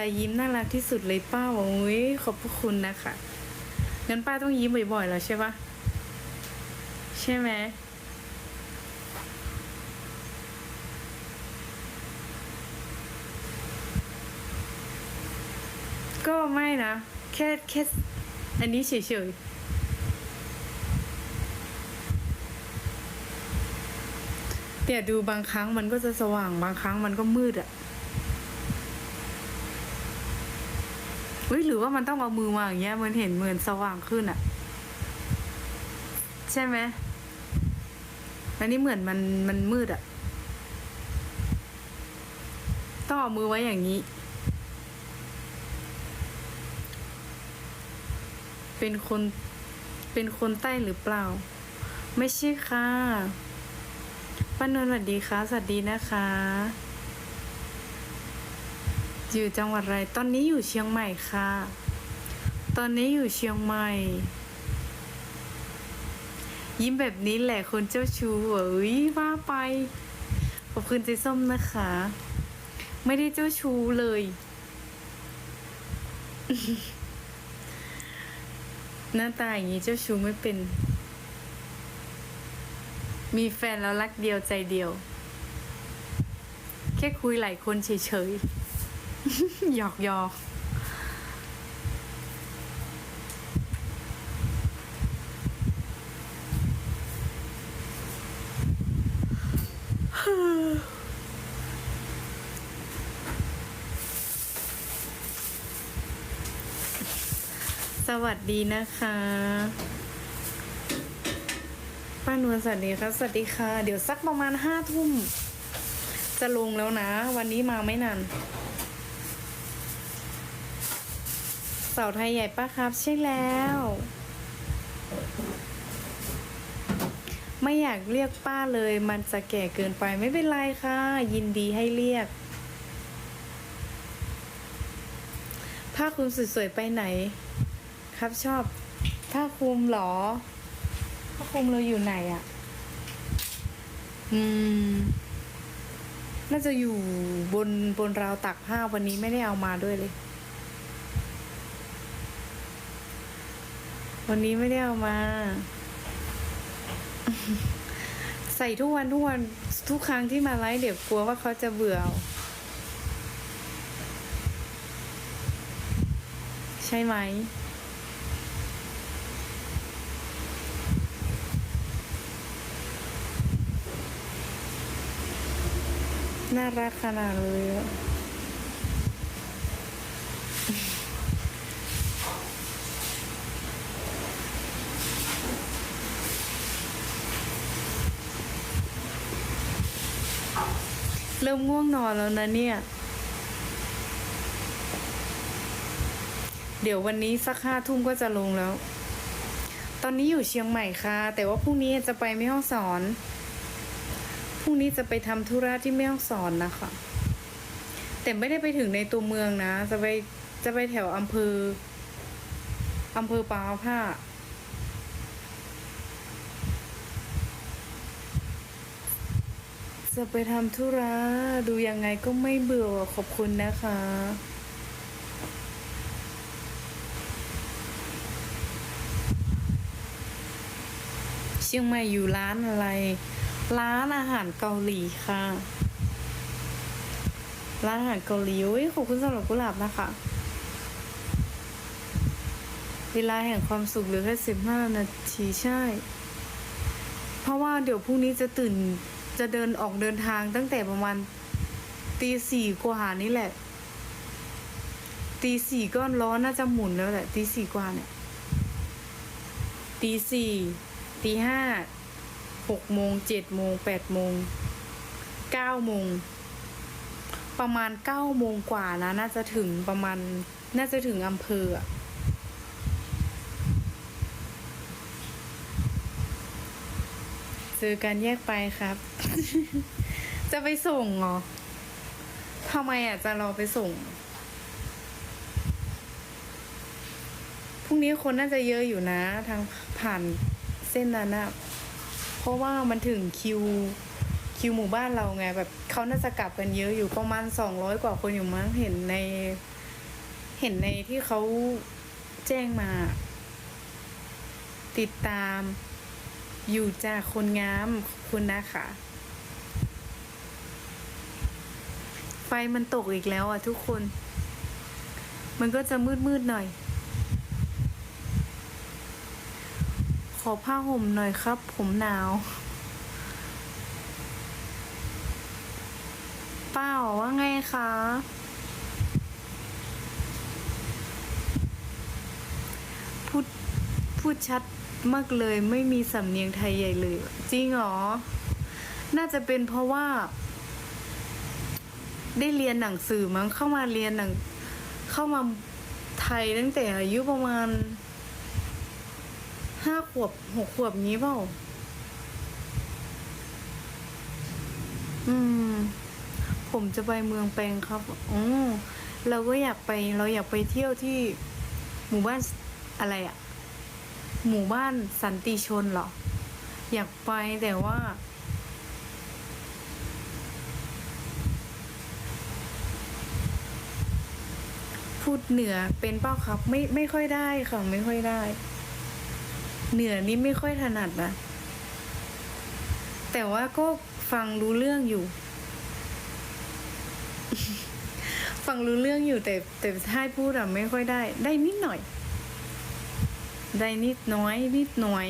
ยิ้มน่ารักที่สุดเลยป้าโอ้ยขอบพระคุณนะคะงั้นป้าต้องยิ้มบ่อยๆแล้วใช่ปะใช่ไหมก็ไม่นะ แค่แค่อันนี้เฉยๆแต่ดูบางครั้งมันก็จะสว่างบางครั้งมันก็มืดอะ เฮ้ยหรือว่ามันต้องเอามือมาอย่างเงี้ยมันเห็นเหมือนสว่างขึ้นอะใช่ไหมอันนี้เหมือนมันมันมืดอะต้องเอามือไว้อย่างนี้ เป็นคนเป็นคนใต้หรือเปล่า ไม่ใช่ค่ะป้านวลสวัสดีค่ะสวัสดีนะคะ อยู่จังหวัดอะไร ตอนนี้อยู่เชียงใหม่ค่ะ ตอนนี้อยู่เชียงใหม่ ยิ้มแบบนี้แหละคนเจ้าชู้เอ้ยว่าไป ขอบคุณเจส้มนะคะ ไม่ได้เจ้าชู้เลย หน้าตาอย่างนี้เจ้าชู้ไม่เป็น มีแฟนแล้วรักเดียวใจเดียว แค่คุยหลายคนเฉยๆ หยอกหยอกสวัสดีนะคะ ป้านวลสวัสดีครับสวัสดีค่ะ เดี๋ยวสักประมาณห้าทุ่ม จะลงแล้วนะ วันนี้มาไม่นาน เสาไทยใหญ่ป้าครับใช่แล้ว ไม่อยากเรียกป้าเลย มันจะแก่เกินไปไม่เป็นไรค่ะ ยินดีให้เรียก ผ้าคลุมสวยๆไปไหน ครับชอบผ้าคลุมหรอผ้าคลุมเราอยู่ไหนอะ่ะ อืมน่าจะอยู่บนบนราวตักผ้าวันนี้ไม่ได้เอามาด้วยเลย วันนี้ไม่ได้เอามา ใส่ทุกวันทุกวันทุกครั้งที่มาไลฟ์เดี๋ยวกลัวว่าเขาจะเบื่อ ใช่ไหมน่ารักขนาดเลย เริ่มง่วงนอนแล้วนะเนี่ย เดี๋ยววันนี้สักห้าทุ่มก็จะลงแล้ว ตอนนี้อยู่เชียงใหม่ค่ะ แต่ว่าพรุ่งนี้จะไปไม่ห้องสอน พรุ่งนี้จะไปทำธุระที่แม่ฮ่องสอนนะคะ แต่ไม่ได้ไปถึงในตัวเมืองนะ จะไปจะไปแถวอำเภออำเภอปาวผ้า จะไปทำธุระดูยังไงก็ไม่เบื่อขอบคุณนะคะ เชียงใหม่อยู่ร้านอะไร ร้านอาหารเกาหลีค่ะ ร้านอาหารเกาหลีโอ้ยขอบคุณสำหรับกุหลาบนะคะ เวลาแห่งความสุขเหลือแค่สิบห้านาทีใช่ เพราะว่าเดี๋ยวพรุ่งนี้จะตื่น จะเดินออกเดินทางตั้งแต่ประมาณตีสี่กว่านี่แหละ ตีสี่ก็ร้อนน่าจะหมุนแล้วแหละตีสี่กว่าเนี่ยตีสี่ตีห้าหกโมงเจ็ดโมงแปดโมงเก้าโมงประมาณเก้าโมงกว่านะ น่าจะถึงประมาณน่าจะถึงอำเภออะ เจอกันแยกไปครับ จะไปส่งเหรอทำไมอะจะรอไปส่ง พรุ่งนี้คนน่าจะเยอะอยู่นะ ทางผ่านเส้นนั้นนะเพราะว่ามันถึงคิวคิวหมู่บ้านเราไง แบบเขาน่าจะกลับกันเยอะอยู่ประมาณสองร้อยกว่าคนอยู่มั้งเห็นใน เห็นในที่เขาแจ้งมา ติดตาม อยู่จากคนงามขอบคุณนะคะ ไฟมันตกอีกแล้วอะทุกคน มันก็จะมืดมืดหน่อย ขอผ้าห่มหน่อยครับ ผมหนาวเป้าว่าไงคะพูดพูดชัด มากเลยไม่มีสำเนียงไทยใหญ่เลย จริงเหรอ น่าจะเป็นเพราะว่า ได้เรียนหนังสือมั้งเข้ามาเรียนหนัง เข้ามาไทยตั้งแต่อายุประมาณห้าขวบหกขวบงี้เปล่า อืม ผมจะไปเมืองแปงครับอ๋อเราก็อยากไป เราอยากไปเที่ยวที่หมู่บ้านอะไรอะ หมู่บ้านสันติชนเหรอ อยากไปแต่ว่า พูดเหนือเป็นเป้าครับ ไม่ไม่ค่อยได้ค่ะไม่ค่อยได้ เหนือนี่ไม่ค่อยถนัดนะแต่ว่าก็ฟังรู้เรื่องอยู่ ฟังรู้เรื่องอยู่แต่แต่ถ้าให้พูดอะไม่ค่อยได้ ได้นิดหน่อย ได้นิดน้อยนิดหน่อย